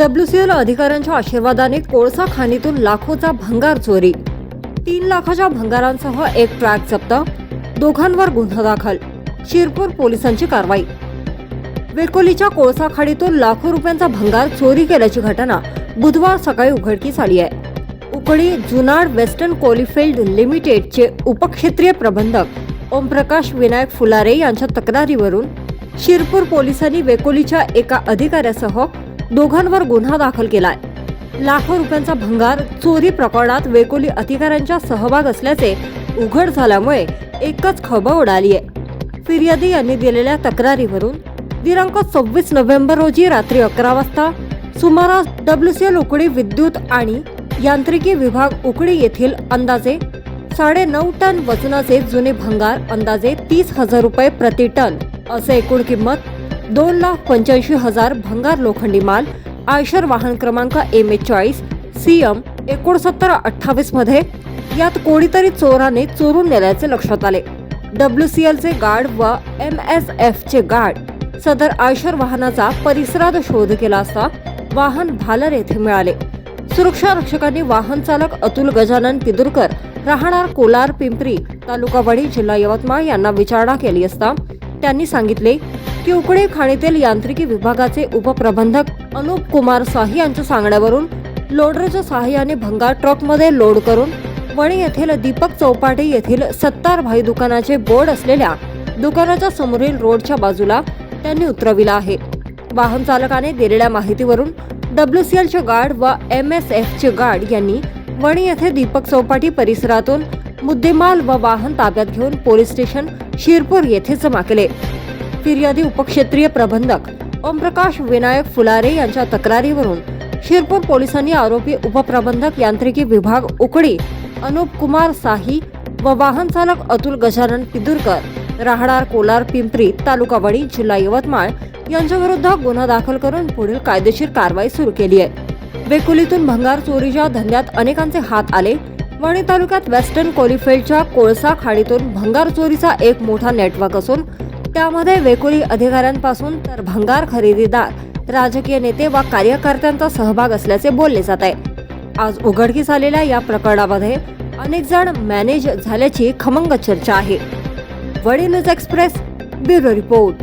WCL अधिकाऱ्यांच्या आशीर्वादाने कोळसा खाणीतून लाखोचा भंगार चोरी. तीन लाखाच्या भंगारांसह एक ट्रॅक जप्त दोघांवर गुन्हा दाखल. शिरपूर पोलिसांची कारवाई. वेकोलीच्या कोळसा खाडीतून लाखो रुपयांचा भंगार चोरी केल्याची घटना बुधवार सकाळी उघडकीस आली आहे. उकडी जुनाड वेस्टर्न कोलीफिल्ड लिमिटेडचे उपक्षेत्रीय प्रबंधक ओमप्रकाश विनायक फुलारे यांच्या तक्रारीवरून शिरपूर पोलिसांनी वेकोलीच्या एका अधिकाऱ्यासह दोघांवर गुन्हा दाखल केलाय. लाखो रुपयांचा भंगार चोरी प्रकरणात वेकोली अधिकाऱ्यांचा सहभाग असल्याचे उघड झाल्यामुळे एकच खळबळ उडाली आहे फिर्यादी यांनी दिलेल्या तक्रारीवरून दिनांक सव्वीस नोव्हेंबर रोजी रात्री अकरा वाजता सुमारास डब्ल्यूसीएल उकडी विद्युत आणि यांत्रिकी विभाग उकडी येथील अंदाजे साडे नऊ टन वजनाचे जुने भंगार अंदाजे तीस हजार रुपये प्रति टन असे एकूण किंमत दोन लाख पंच्याऐंशी हजार भंगार लोखंडी माल आयशर वाहन क्रमांक एम एच चाळीस सी एम एकोणसत्तर अठ्ठावीसमध्ये यात कोणीतरी चोराने चोरून नेल्याचे लक्षात आले. डब्ल्यू सी एलचे गार्ड व एम एस एफचे गार्ड सदर आयशर वाहनाचा परिसरात शोध केला असता वाहन भालर येथे मिळाले. सुरक्षा रक्षकांनी वाहन चालक अतुल गजानन पिदुरकर राहणार कोलार पिंपरी तालुकावाडी जिल्हा यवतमाळ यांना विचारणा केली असता त्यांनी सांगितले किवकडे खाणीतील यांत्रिकी विभागाचे उपप्रबंधक अनुप कुमार साही यांच्या सांगण्यावरून लोडरच्या सहाय्याने भंगार ट्रकमध्ये लोड करून वणी येथील दीपक चौपाटी येथील सत्तार भाई दुकानाचे बोर्ड असलेल्या दुकानाच्या समोरील रोडच्या बाजूला त्यांनी उतरविला आहे. वाहन चालकाने दिलेल्या माहितीवरून डब्ल्यू सी एलचे गार्ड व एम एस एफचे गार्ड यांनी वणी येथे दीपक चौपाटी परिसरातून मुद्देमाल व वाहन ताब्यात घेऊन पोलीस स्टेशन शिरपूर येथे जमा केले. फिर्यादी उपक्षेत्रीय प्रबंधक ओमप्रकाश विनायक फुलारे यांच्या तक्रारीवरून शिरपूर पोलिसांनी आरोपी उपप्रबंधक यांत्रिकी विभाग उकडी अनुप कुमार साही व वाहन चालक अतुल गजानन पिदुरकर राहणार कोलार पिंपरी तालुका वडी जिल्हा यवतमाळ यांच्याविरुद्ध गुन्हा दाखल करून पुढील कायदेशीर कारवाई सुरू केली आहे. वेकुलीतून भंगार चोरीच्या धंद्यात अनेकांचे हात आले. वणी तालुक्यात वेस्टर्न कोलिफेल्डच्या कोळसा खाडीतून भंगार चोरीचा एक मोठा नेटवर्क असून त्यामध्ये वेकुली अधिकाऱ्यांपासून तर भंगार खरेदीदार राजकीय नेते व कार्यकर्त्यांचा सहभाग असल्याचे बोलले जात आहे. आज उघडकीस आलेल्या या प्रकरणामध्ये अनेक जण मॅनेज झाल्याची खमंग चर्चा आहे. वडील न्यूज एक्सप्रेस ब्युरो रिपोर्ट.